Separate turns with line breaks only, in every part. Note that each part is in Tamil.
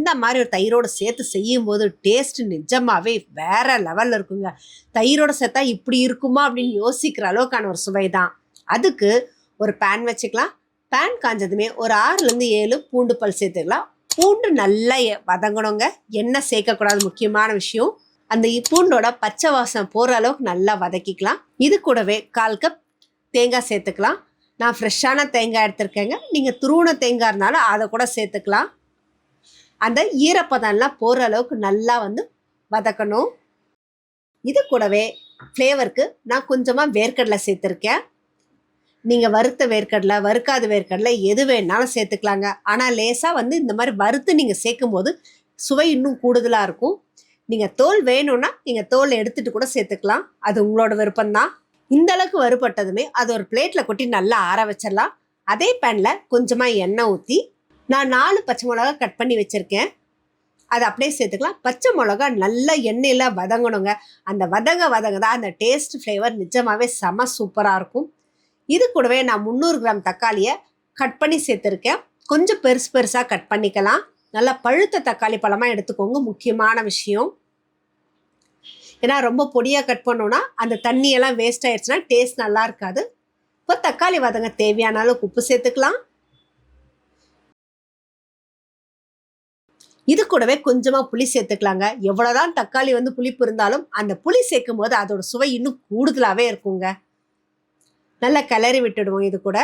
இந்த மாதிரி ஒரு தயிரோட சேர்த்து செய்யும் போது டேஸ்ட் நிஜமாவே வேற லெவல்ல இருக்குங்க. தயிரோட சேர்த்தா இப்படி இருக்குமா அப்படின்னு யோசிக்கிற அளவுக்கான ஒரு சுவை தான். அதுக்கு ஒரு பேன் வச்சுக்கலாம். பேன் காஞ்சதுமே ஒரு ஆறுலேருந்து ஏழு பூண்டு பல் சேர்த்துக்கலாம். பூண்டு நல்லா வதங்கணுங்க. எண்ணெய் சேர்க்கக்கூடாது முக்கியமான விஷயம். அந்த பூண்டோட பச்சை வாசனை போகிற அளவுக்கு நல்லா வதக்கிக்கலாம். இது கூடவே கால் கப் தேங்காய் சேர்த்துக்கலாம். நான் ஃப்ரெஷ்ஷான தேங்காய் எடுத்திருக்கேங்க. நீங்கள் துருவண தேங்காய் இருந்தாலும் அதை கூட சேர்த்துக்கலாம். அந்த ஈரப்பதம்லாம் போகிற அளவுக்கு நல்லா வந்து வதக்கணும். இது கூடவே ஃப்ளேவருக்கு நான் கொஞ்சமாக வேர்க்கடலை சேர்த்துருக்கேன். நீங்கள் வறுத்த வேர்க்கடலை வறுக்காத வேர்க்கடலை எது வேணாலும் சேர்த்துக்கலாங்க. ஆனால் லேசாக வந்து இந்த மாதிரி வறுத்து நீங்கள் சேர்க்கும் போது சுவை இன்னும் கூடுதலாக இருக்கும். நீங்கள் தோல் வேணும்னா நீங்கள் தோல் எடுத்துகிட்டு கூட சேர்த்துக்கலாம். அது உங்களோட விருப்பம்தான். இந்த அளவுக்கு வறுபட்டதுமே அது ஒரு பிளேட்டில் கொட்டி நல்லா ஆற வச்சிடலாம். அதே பேனில் கொஞ்சமாக எண்ணெய் ஊற்றி நான் நாலு பச்சை மிளகா கட் பண்ணி வச்சுருக்கேன். அதை அப்படியே சேர்த்துக்கலாம். பச்சை மிளகா நல்லா எண்ணெயில் வதங்கணுங்க. அந்த வதங்க வதங்க தான் அந்த டேஸ்ட் ஃப்ளேவர் நிஜமாகவே செம சூப்பராக இருக்கும். இது கூடவே நான் முந்நூறு கிராம் தக்காளியை கட் பண்ணி சேர்த்துருக்கேன். கொஞ்சம் பெருசு பெருசாக கட் பண்ணிக்கலாம். நல்லா பழுத்த தக்காளி பழமாக எடுத்துக்கோங்க. முக்கியமான விஷயம். ஏன்னா ரொம்ப பொடியாக கட் பண்ணோன்னா அந்த தண்ணியெல்லாம் வேஸ்ட் ஆயிடுச்சுன்னா டேஸ்ட் நல்லா இருக்காது. இப்போ தக்காளி வதங்க தேவையான அளவுக்கு உப்பு சேர்த்துக்கலாம். இது கூடவே கொஞ்சமாக புளி சேர்த்துக்கலாங்க. எவ்வளோதான் தக்காளி வந்து புளிப்பு இருந்தாலும் அந்த புளி சேர்க்கும் போது அதோட சுவை இன்னும் கூடுதலாகவே இருக்குங்க. நல்லா கிளறி விட்டுடுவோம் இது கூட.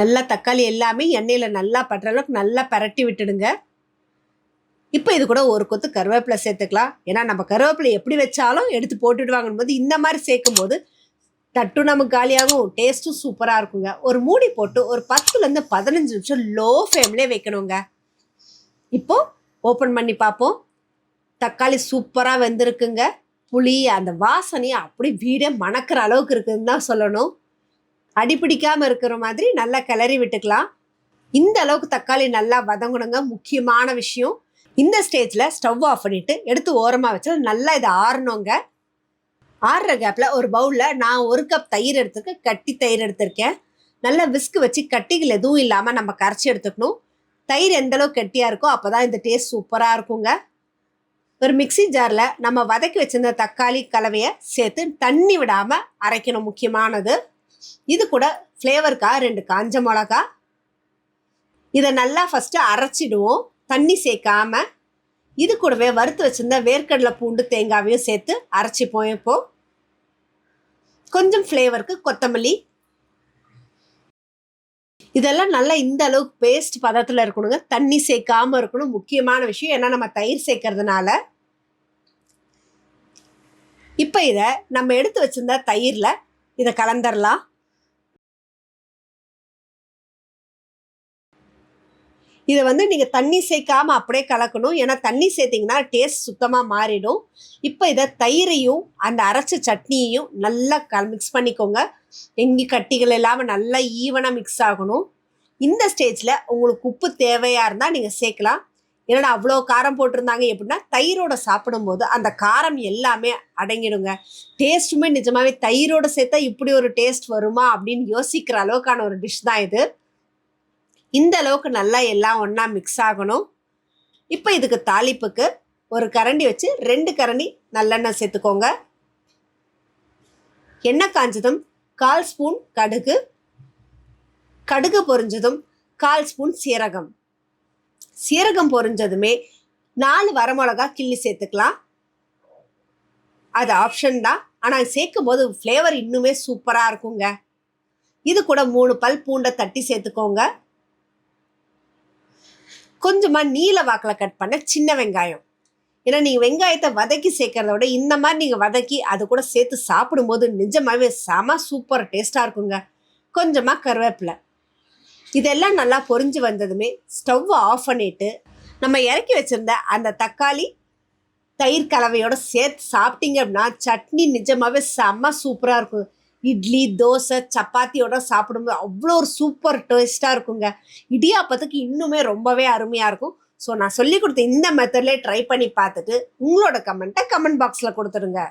நல்லா தக்காளி எல்லாமே எண்ணெயில் நல்லா படுற அளவுக்கு நல்லா பரட்டி விட்டுடுங்க. இப்போ இது கூட ஒரு கொத்து கருவேப்பிலை சேர்த்துக்கலாம். ஏன்னா நம்ம கருவேப்பிலை எப்படி வச்சாலும் எடுத்து போட்டுடுவாங்கன்னு போது இந்த மாதிரி சேர்க்கும் போது தட்டும் நமக்கு காலியாகும் டேஸ்ட்டும் சூப்பராக இருக்குங்க. ஒரு மூடி போட்டு ஒரு பத்துலேருந்து பதினஞ்சு நிமிஷம் லோ ஃப்ளேம்லேயே வைக்கணுங்க. இப்போ ஓப்பன் பண்ணி பார்ப்போம். தக்காளி சூப்பராக வெந்திருக்குங்க. புளி அந்த வாசனையை அப்படி வீடே மணக்கிற அளவுக்கு இருக்குதுன்னு தான் சொல்லணும். அடிப்பிடிக்காமல் இருக்கிற மாதிரி நல்லா கிளறி விட்டுக்கலாம். இந்த அளவுக்கு தக்காளி நல்லா வதங்கணுங்க. முக்கியமான விஷயம். இந்த ஸ்டேஜில் ஸ்டவ் ஆஃப் பண்ணிவிட்டு எடுத்து ஓரமாக வச்சு நல்லா இதை ஆறணுங்க. ஆறுற கேப்பில் ஒரு பவுலில் நான் ஒரு கப் தயிர் எடுத்திருக்கேன். கட்டி தயிர் எடுத்திருக்கேன். நல்லா விஸ்க் வச்சு கட்டிகள் எதுவும் இல்லாமல் நம்ம கரைச்சி எடுத்துக்கணும். தயிர் எந்தளவு கெட்டியாக இருக்கோ அப்போ தான் இந்த டேஸ்ட் சூப்பராக இருக்குங்க. ஒரு மிக்சி ஜாரில் நம்ம வதக்கி வச்சிருந்த தக்காளி கலவையை சேர்த்து தண்ணி விடாமல் அரைக்கணும். முக்கியமானது இது கூட ஃப்ளேவருக்காக ரெண்டு காஞ்ச மிளகா. இதை நல்லா ஃபஸ்ட்டு அரைச்சிடுவோம். தண்ணி சேர்க்காம இது கூடவே வறுத்து வச்சுருந்த வேர்க்கடலை பூண்டு தேங்காவையும் சேர்த்து அரைச்சிப்போம் இப்போது கொஞ்சம் ஃப்ளேவருக்கு கொத்தமல்லி இதெல்லாம் நல்லா இந்த அளவுக்கு பேஸ்ட் பதத்தில் இருக்கணுங்க. தண்ணி சேர்க்காம இருக்கணும். முக்கியமான விஷயம் ஏன்னா நம்ம தயிர் சேர்க்கறதுனால. இப்போ இதை நம்ம எடுத்து வச்சுருந்த தயிரில் இதை கலந்துடலாம் இதை வந்து நீங்கள் தண்ணி சேர்க்காமல் அப்படியே கலக்கணும். ஏன்னா தண்ணி சேர்த்திங்கன்னா டேஸ்ட் சுத்தமாக மாறிடும். இப்போ இதை தயிரையும் அந்த அரைச்ச சட்னியையும் நல்லா க மிக்ஸ் பண்ணிக்கோங்க. எங்கே கட்டிகள் இல்லாமல் நல்லா ஈவனாக மிக்ஸ் ஆகணும். இந்த ஸ்டேஜில் உங்களுக்கு உப்பு தேவையாக இருந்தால் நீங்கள் சேர்க்கலாம். ஏன்னா அவ்வளோ காரம் போட்டிருந்தாங்க எப்படின்னா தயிரோட சாப்பிடும்போது அந்த காரம் எல்லாமே அடங்கிடுங்க. டேஸ்ட்டுமே நிஜமாவே தயிரோட சேர்த்தா இப்படி ஒரு டேஸ்ட் வருமா அப்படின்னு யோசிக்கிற அளவுக்கான ஒரு டிஷ் தான் இது. இந்த அளவுக்கு நல்லா எல்லாம் ஒன்றா மிக்ஸ் ஆகணும். இப்போ இதுக்கு தாளிப்புக்கு ஒரு கரண்டி வச்சு ரெண்டு கரண்டி நல்லெண்ணெய் சேர்த்துக்கோங்க. எண்ணெய் காஞ்சதும் கால் ஸ்பூன் கடுகு. கடுகு பொரிஞ்சதும் கால் ஸ்பூன் சீரகம். சீரகம் பொரிஞ்சதுமே நாலு வரமிளகா கிள்ளி சேர்த்துக்கலாம். அது ஆப்ஷன் தான். ஆனால் சேர்க்கும் போது ஃப்ளேவர் இன்னுமே சூப்பராக இருக்குங்க. இது கூட மூணு பல் பூண்டை தட்டி சேர்த்துக்கோங்க. கொஞ்சமாக நீல வாக்கில் கட் பண்ண சின்ன வெங்காயம். ஏன்னா நீங்கள் வெங்காயத்தை வதக்கி சேர்க்கறத விட இந்த மாதிரி நீங்கள் வதக்கி அது கூட சேர்த்து சாப்பிடும்போது நிஜமாகவே செம சூப்பர் டேஸ்ட்டாக இருக்குங்க. கொஞ்சமாக கருவேப்பிலை. இதெல்லாம் நல்லா பொரிஞ்சு வந்ததுமே ஸ்டவ்வை ஆஃப் பண்ணிட்டு நம்ம இறக்கி வச்சிருந்த அந்த தக்காளி தயிர் கலவையோட சேர்த்து சாப்பிட்டீங்க அப்படின்னா சட்னி நிஜமாகவே செம்ம சூப்பராக இருக்கும். இட்லி தோசை சப்பாத்தியோட சாப்பிடும்போது அவ்வளோ ஒரு சூப்பர் டேஸ்ட்டாக இருக்குங்க. இடியாப்பத்துக்கு இன்னுமே ரொம்பவே அருமையாக இருக்கும். ஸோ நான் சொல்லி கொடுத்த இந்த மெத்தட்லேயே ட்ரை பண்ணி பார்த்துட்டு உங்களோட கமெண்ட்டை கமெண்ட் பாக்ஸில் கொடுத்துருங்க